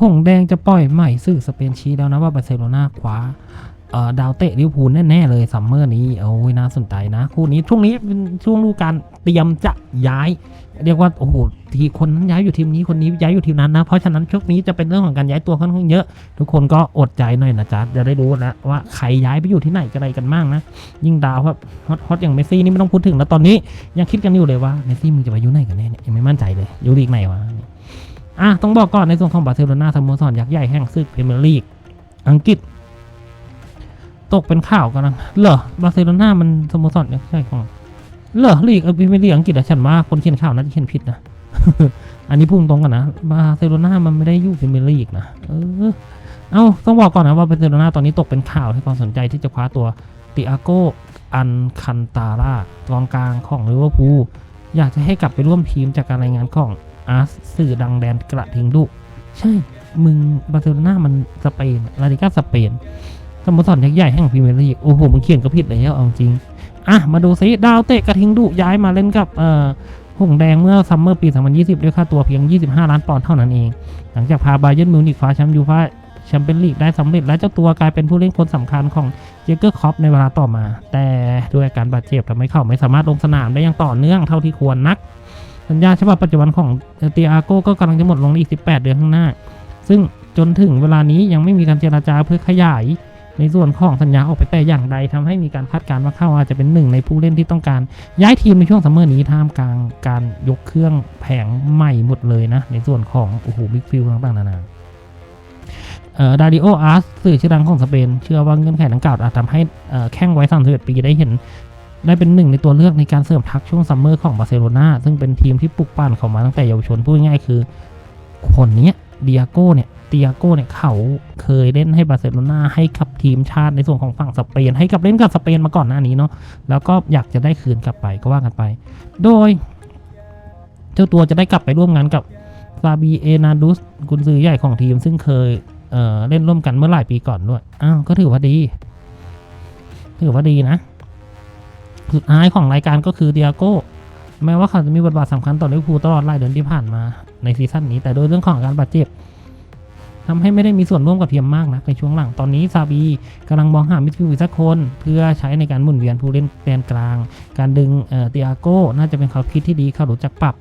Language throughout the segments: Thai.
หงแดงจะปล่อยใหม่สื่อสเปนชี้แล้วนะว่าบาร์เซโลนาคว้าดาวเตะลิวพูลแน่ ๆ เลยซัมเมอร์นี้โอ้ยน่าสนใจนะ คู่นี้ช่วงนี้เป็นช่วงฤดูการเตรียมจะย้าย เรียกว่าโอ้โหทีคนนั้นย้ายอยู่ทีมนี้คนนี้ย้ายอยู่ทีมนั้นนะ เพราะฉะนั้นช่วงนี้จะเป็นเรื่องของการย้ายตัวค่อนข้างเยอะ ทุกคนก็อดใจหน่อยนะจ๊ะจะได้รู้นะว่าใครย้ายไปอยู่ที่ไหนกันอะไรกันบ้างนะ ยิ่งดาวครับฮอตฮอตอย่างเมสซี่นี่ไม่ต้องพูดถึงแล้วตอนนี้ยังคิดกันอยู่เลยว่าเมสซี่มึงจะไปอยู่ไหนกันแน่เนี่ยยังไม่มั่นใจเลยอยู่ลีกไหนวะ อะต้องบอกก่อนในส่วนของบาร์เซโลนาสโมสรยักษ์ใหญ่แห่งศึกพรีเมียร์ลีกอังกฤษ ตกเป็นข่าวกันนะเหรอบาร์เซโลนามันสโมสรยักษ์ใหญ่ของเหรอลีกเออพรีเมียร์ลีกอังกฤษอะฉันว่าคนเขียนข่าวน่าจะเขียนผิดนะอันนี้พูดตรงกันนะบาร์เซโลนามันไม่ได้อยู่พรีเมียร์ลีกนะเออเอาต้องบอกก่อนนะว่าบาร์เซโลนาตอนนี้ตกเป็นข่าวให้ความสนใจที่จะคว้าตัวติอาโกอันคันตาร่ากองกลางของลิเวอร์พูลอยากจะให้กลับไปร่วมทีมจากการรายงานของ อาร์สสื่อดังแดนกระทิงดุใช่ มึงบาร์เซโลนามันสเปนลาลิกาสเปนสโมสรยักษ์ใหญ่แห่งพรีเมียร์ลีกโอ้โหมึงเขียนก็ผิดแล้วเอาจริง อะ มาดูซิดาวเตะกระทิงดุย้ายมาเล่นกับเอ่อหงแดงเมื่อซัมเมอร์ปี 2020 ด้วยค่าตัวเพียง 25 ล้านปอนด์เท่านั้นเอง หลังจากพาบาเยิร์นมิวนิกคว้าแชมป์ยูฟ่าแชมเปี้ยนลีกได้สำเร็จ และเจ้าตัวกลายเป็นผู้เล่นคนสำคัญของเจเกอร์คอปในเวลาต่อมา แต่ด้วยอาการบาดเจ็บทำให้เขาไม่สามารถลงสนามได้อย่างต่อเนื่องเท่าที่ควรนัก สัญญาฉบับปัจจุบันของเตียอาโกก็กำลังจะหมดลงในอีก 18 เดือนข้างหน้า ซึ่งจนถึงเวลานี้ยังไม่มีการเจราจาเพื่อขยาย ในส่วนของสัญญาออกไปแต่อย่างใดทำให้มีการคาดการณ์ว่าเขาอาจจะเป็นหนึ่งในผู้เล่นที่ต้องการ ย้ายทีมในช่วงซัมเมอร์นี้ท่ามกลางการยกเครื่องแผงใหม่หมดเลยนะ ในส่วนของโอ้โหบิ๊กฟิลต่างๆนานาดาริโออาร์สสื่อชื่อดังของสเปน เชื่อว่าเงื่อนไขดังกล่าวอาจทำให้แข้งไว้31ปีได้เห็น ได้เป็นหนึ่งในตัวเลือกในการเสริมทัพช่วงซัมเมอร์ของบาร์เซโลนาซึ่งเป็นทีมที่ปลุกปั้นเขามาตั้งแต่เยาวชนพูดง่ายๆคือคนเนี้ยเดียโก้เนี่ยเตียโก้เนี่ยเขาเคยเล่นให้บาร์เซโลนาให้กับทีมชาติในส่วนของฝั่งสเปน ให้กับเล่นกับสเปนมาก่อนหน้านี้เนาะแล้วก็อยากจะได้คืนกลับไปก็ว่ากันไป โดย เจ้าตัวจะได้กลับไปร่วมงานกับซาบีเอนาดุสกุนซือใหญ่ของทีม ซึ่งเคยเเล่นร่วมกันเมื่อหลายปีก่อนด้วยอ้าวก็ถือว่าดี ถือว่าดีนะ สุดท้ายของรายการก็คือเดียโก้แม้ว่าเขาจะมีบทบาทสำคัญต่อลิเวอร์พูลตลอดหลายเดือนที่ผ่านมาในซีซั่นนี้ แต่โดยเรื่องของการบาดเจ็บทำให้ไม่ได้มีส่วนร่วมกับทีมมากนะในช่วงหลังตอนนี้ซาบีกำลังมองหามิดฟิลด์อีกสักคน เพื่อใช้ในการหมุนเวียนผู้เล่นแดนกลาง การดึงเอเดียโก้น่าจะเป็นควาคิดที่ดีเขารู้จักปรับ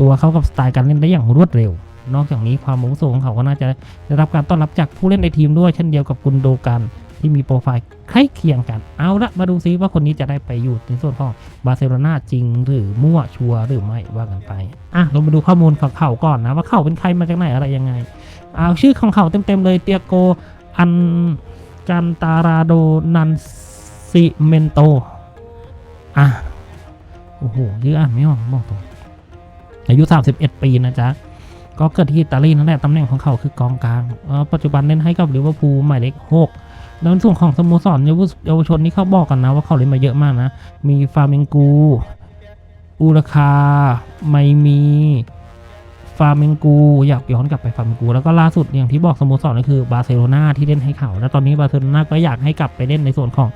ตัวเขากับสไตล์การเล่นได้อย่างรวดเร็ว นอกจากนี้ความมุ่งสูงของเขาก็น่าจะได้รับการต้อนรับจากผู้เล่นในทีมด้วยเช่นเดียวกับกุนโดกัน ที่มีโปรไฟล์ใกล้เคียงกัน เอาละมาดูซิว่าคนนี้จะได้ไปอยู่ในส่วนของบาร์เซโลนาจริงหรือมั่วชัวหรือไม่ว่ากันไป อะเรามาดูข้อมูลของเขาก่อนนะว่าเขาเป็นใครมาจากไหนอะไรยังไง เอาชื่อของเขาเต็มๆเลยเตียโกอันกันตาราโดนันซิเมนโต อะ โอ้โหชื่ออ่านไม่ออกบอกตรงอายุ 31 ปีนะจ๊ะ ก็เกิดที่อิตาลีนั่นแหละตำแหน่งของเขาคือกองกลาง ปัจจุบันเล่นให้กับลิเวอร์พูลหมายเลข6 แล้วในส่วนของสโมสรเยาวชนนี่เขาบอกกันนะ ว่าเขาเล่นมาเยอะมากนะ มีฟาเมงกูอูราคา ไมมีฟาเมงกูอยากย้อนกลับไปฟาเมงกู แล้วก็ล่าสุดอย่างที่บอกสโมสรก็คือบาร์เซโลนาที่เล่นให้เขา แล้วตอนนี้บาร์เซโลนาก็อยากให้กลับไปเล่นในส่วนของ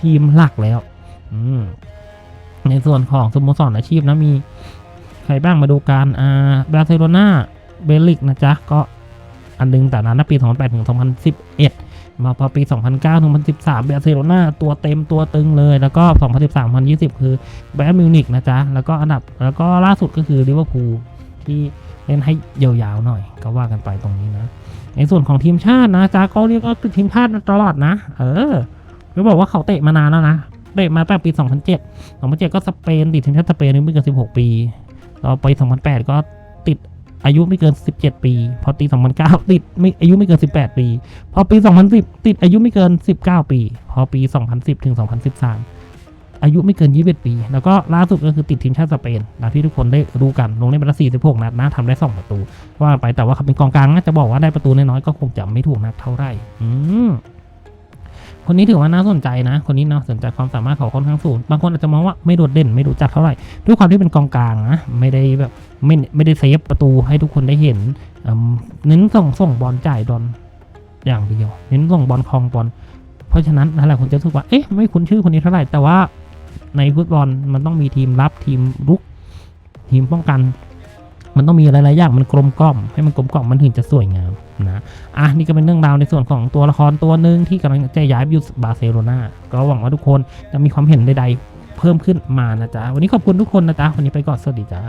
ทีมหลักแล้ว อืในส่วนของสโมสรอาชีพนะมีใครบ้างมาดูกันอ่าบาร์เซโลนาเบลิกนะจ๊ะ ก็อันนึงแต่นั้นปี 2008 ถึง 2011 มาพอปี 2009ถึง2013 เบาร์เซโลนาตัวเต็มตัวตึงเลย แล้วก็ 2013 2020 คือแบรนด์มิวนิกนะจ๊ะ แล้วก็อันดับแล้วก็ล่าสุดก็คือลิเวอร์พูลที่เล่นให้ยาวๆหน่อยก็ว่ากันไปตรงนี้นะ ในส่วนของทีมชาตินะจ๊ะก็เรียกว่าติดทีมชาติตลอดนะ เออก็บอกว่าเขาเตะมานานแล้วนะเตะมาตั้งปี 2007 2007 ก็สเปนติดทีมชาติสเปนนี่ไม่เกิน16 ปี ต่อไป 2008 ก็ อายุไม่เกิน 17 ปี พอปี2009 ติดไม่อายุไม่เกิน 18 ปี พอปี 2010 ติดอายุไม่เกิน 19 ปี พอปี 2010 ถึง 2013 อายุไม่เกิน 21 ปี แล้วก็ล่าสุดก็คือติดทีมชาติสเปนนะที่ทุกคนได้รู้กัน ลงเล่นไปล้ว46 นัดนะทำได้ 2 ประตู ว่าไปแต่ว่าเขาเป็นกองกลางนะจะบอกว่าได้ประตูน้อยๆก็คงจะไม่ถูกนักเท่าไหร่อืม คนนี้ถือว่าน่าสนใจนะ คนนี้น่าสนใจความสามารถเขาค่อนข้างสูง บางคนอาจจะมองว่าไม่โดดเด่นไม่รู้จักเท่าไหร่ ด้วยความที่เป็นกองกลางนะ ไม่ได้แบบไม่ไม่ได้เซฟประตูให้ทุกคนได้เห็นอืมเน้นส่งส่งบอลจ่ายบอลอย่างเดียว เน้นส่งบอลคลองบอล เพราะฉะนั้นหลายคนจะรู้สึกว่า เอ๊ะ ไม่คุ้นชื่อคนนี้เท่าไหร่ แต่ว่าในฟุตบอลมันต้องมีทีมรับทีมรุก ทีมป้องกัน มันต้องมีหลายๆอย่างมันกลมกล่อม ให้มันกลมกล่อมมันถึงจะสวยงามนะอะนี่ก็เป็นเรื่องราวในส่วนของตัวละครตัวหนึ่งที่กำลังจะย้ายไปอยู่บาร์เซโลนาก็หวังว่าทุกคนจะมีความเห็นใดๆเพิ่มขึ้นมานะจ๊ะวันนี้ขอบคุณทุกคนนะจ๊ะวันนี้ไปก่อนสวัสดีจ้า